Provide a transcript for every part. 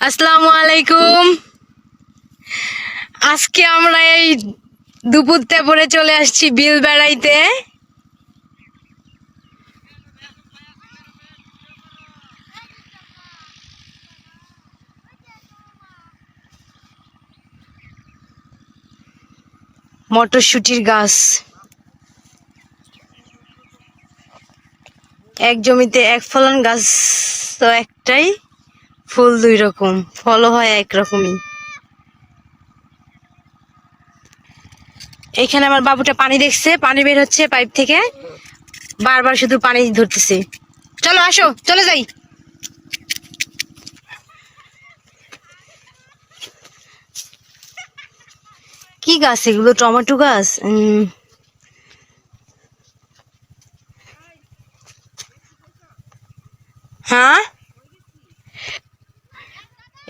আসসালামু আলাইকুম। আজকে আমরা এই দুপুরতে পরে চলে আসছি বিল বেড়াইতে মটরশুটির গাছ। এক জমিতে এক ফলন গাছ তো একটাই। ফুল দুই রকম, ফলও হয় এক রকমই। এখানে আমার বাবুটা পানি দেখছে, পানি বের হচ্ছে পাইপ থেকে। বারবার শুধু পানি ধরতেছে। চলো, আসো, চলে যাই। কি গাছ এগুলো? টমেটো গাছ? হ্যাঁ?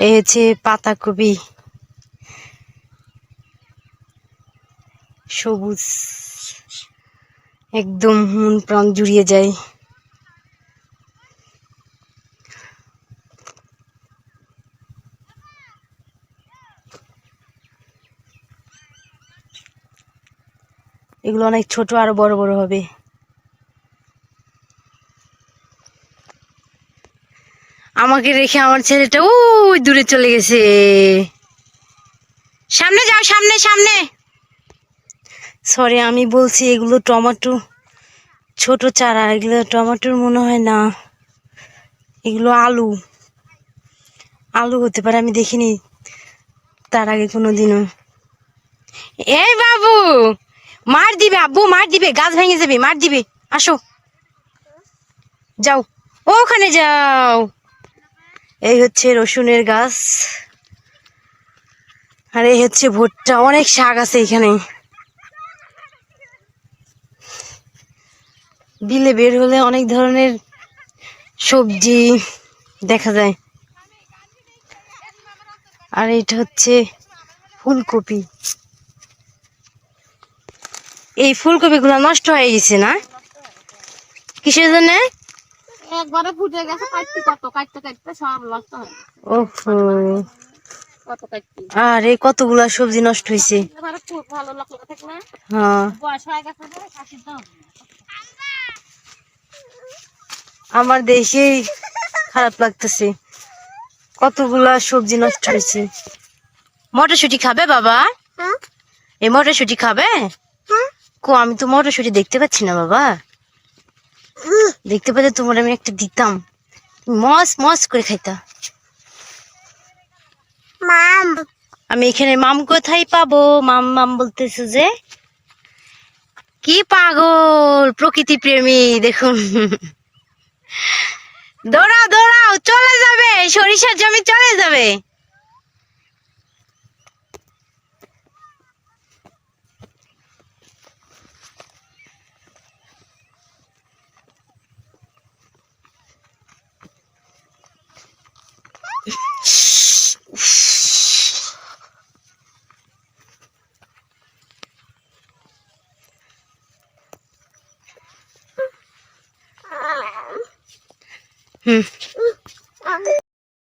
এই হচ্ছে পাতাকপি। সবুজ, একদম মন প্রাণ জুড়িয়ে যায়। এগুলো অনেক ছোট আরও বড় বড় হবে। আমাকে রেখে আমার ছেলেটা ওই দূরে চলে গেছে। সামনে যাও সামনে সামনে। সরি আমি বলছি এগুলো টমাটো ছোট চারা এগুলো টমাটোর মনে হয় না। এগুলো আলু। আলু হতে পারে আমি দেখিনি তার আগে কোনো দিনও এই বাবু মার দিবে আব্বু মার দিবে গাছ ভেঙে যাবে মার দিবে। আসো। যাও ওখানে যাও। এই হচ্ছে রসুনের গাছ। আর এই হচ্ছে ভুট্টা, অনেক শাক আছে এখানে। বিলে বের হলে অনেক ধরনের সবজি দেখা যায়। আর এটা হচ্ছে ফুলকপি। এই ফুলকপিগুলো নষ্ট হয়ে গেছে না? কিসের জন্য? একবারে ফুটে গেছে কাটতে কত কাটতে কাটতে সব নষ্ট হয়ে গেছে। ওহো। কত কাটতে? আর এই কতগুলা সবজি নষ্ট হয়েছে এবারে খুব ভালো লাগল থাকলে হ্যাঁ। বয়স হয়ে গেছে যে শাশির দাম আমার দেখেই খারাপ লাগতেছে। কতগুলা সবজি নষ্ট হয়েছে মটরশুটি খাবে বাবা? এই মটরশুটি খাবে? কো আমি তো মটরশুটি দেখতে পাচ্ছি না বাবা। দেখতে পেলে তোমার আমি একটা দিতাম। মস মস করে খাইতা। মাম। আমি এখানে মাম কোথায় পাবো? মাম মাম বলতেছে যে কি পাগল? প্রকৃতি প্রেমী দেখুন। দৌড়াও দৌড়াও চলে যাবে। সরিষার জমি চলে যাবে। হুম